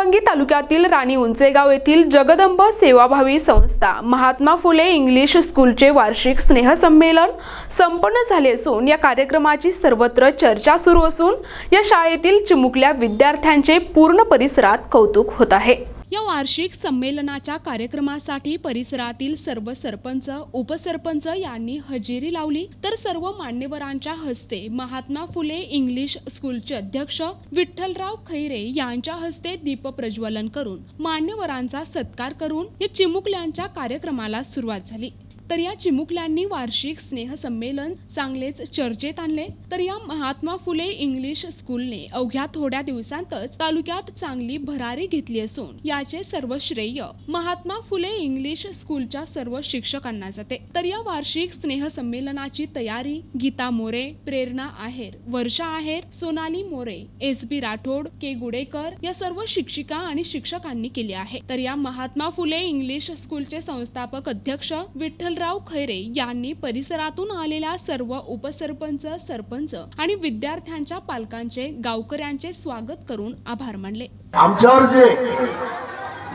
सावंगी तालुक्यातील राणी उंचेगाव येथील जगदंब सेवाभावी संस्था महात्मा फुले इंग्लिश स्कूलचे वार्षिक स्नेहसंमेलन संपन्न झाले असून या कार्यक्रमाची सर्वत्र चर्चा सुरू असून या शाळेतील चिमुकल्या विद्यार्थ्यांचे पूर्ण परिसरात कौतुक होत आहे. या वार्षिक संमेलनाच्या कार्यक्रमासाठी परिसरातील सर्व सरपंच उपसरपंच यांनी हजेरी लावली. तर सर्व मान्यवरांच्या हस्ते महात्मा फुले इंग्लिश स्कूलचे अध्यक्ष विठ्ठलराव खैरे यांच्या हस्ते दीप प्रज्वलन करून मान्यवरांचा सत्कार करून या चिमुकल्यांच्या कार्यक्रमाला सुरुवात झाली. तर या चिमुकल्यांनी वार्षिक स्नेहसंमेलन चांगलेच चर्चेत आणले. तर या महात्मा फुले इंग्लिश स्कूलने अवघ्या थोड्या दिवसांतच तालुक्यात चांगली भरारी घेतली असून याचे सर्व श्रेय महात्मा फुले इंग्लिश स्कूलच्या सर्व शिक्षकांना जाते. तर या वार्षिक स्नेहसंमेलनाची तयारी Geeta More Prerna Aher Varsha Aher Sonali More S B Rathod K Gudekar या सर्व शिक्षिका आणि शिक्षकांनी केली आहे. तर या महात्मा फुले इंग्लिश स्कूलचे संस्थापक अध्यक्ष विठ्ठल विठ्ठलराव खैरे यांनी परिसरातून आलेल्या सर्व उपसरपंच सरपंच आणि विद्यार्थ्यांच्या पालकांचे गावकऱ्यांचे स्वागत करून आभार मानले. आमच्यावर जे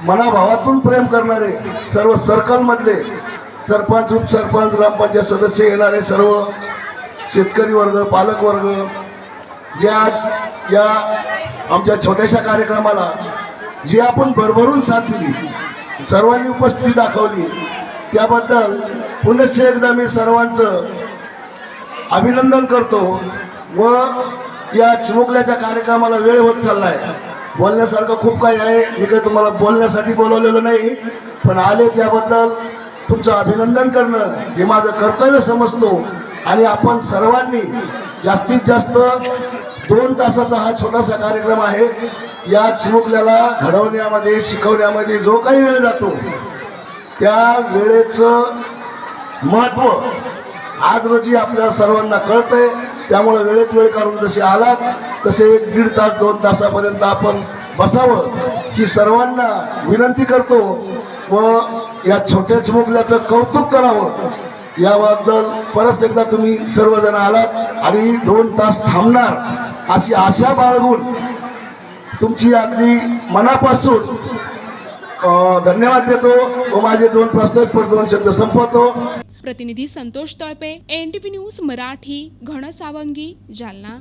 मनाभावातून प्रेम करणारे सर्व सर्कल मधले सरपंच उपसरपंच ग्रामपंचायत सदस्य येणारे सर्व शेतकरी वर्ग पालक वर्ग जे आज या आमच्या छोट्याशा कार्यक्रमाला जी आपण भरभरून साथ दिली सर्वांनी उपस्थिती दाखवली त्याबद्दल पुनश्च एकदा मी सर्वांचं अभिनंदन करतो व या चिमुकल्याच्या कार्यक्रमाला वेळ होत चाललाय. बोलण्यासारखं खूप काही आहे. मी काही तुम्हाला बोलण्यासाठी बोलवलेलं नाही पण आले त्याबद्दल तुमचं अभिनंदन करणं हे माझं कर्तव्य समजतो आणि आपण सर्वांनी जास्तीत जास्त दोन तासाचा हा छोटासा कार्यक्रम आहे. या चिमुकल्याला घडवण्यामध्ये शिकवण्यामध्ये जो काही वेळ जातो त्या वेळेचं महत्त्व आज रोजी आपल्या सर्वांना कळतंय. त्यामुळे वेळेत वेळ काढून जसे आलात तसे एक दीड तास दोन तासापर्यंत आपण बसावं. ही सर्वांना विनंती करतो व या छोट्या चिमुकल्याचं कौतुक करावं. याबद्दल परत एकदा तुम्ही सर्वजण आलात आणि दोन तास थांबणार अशी आशा बाळगून तुमची अगदी मनापासून धन्यवाद देतो व माझे दोन प्रस्तावित दोन शब्द संपवतो. प्रतिनिधी संतोष तळपे एन न्यूज मराठी घनसावंगी जालना.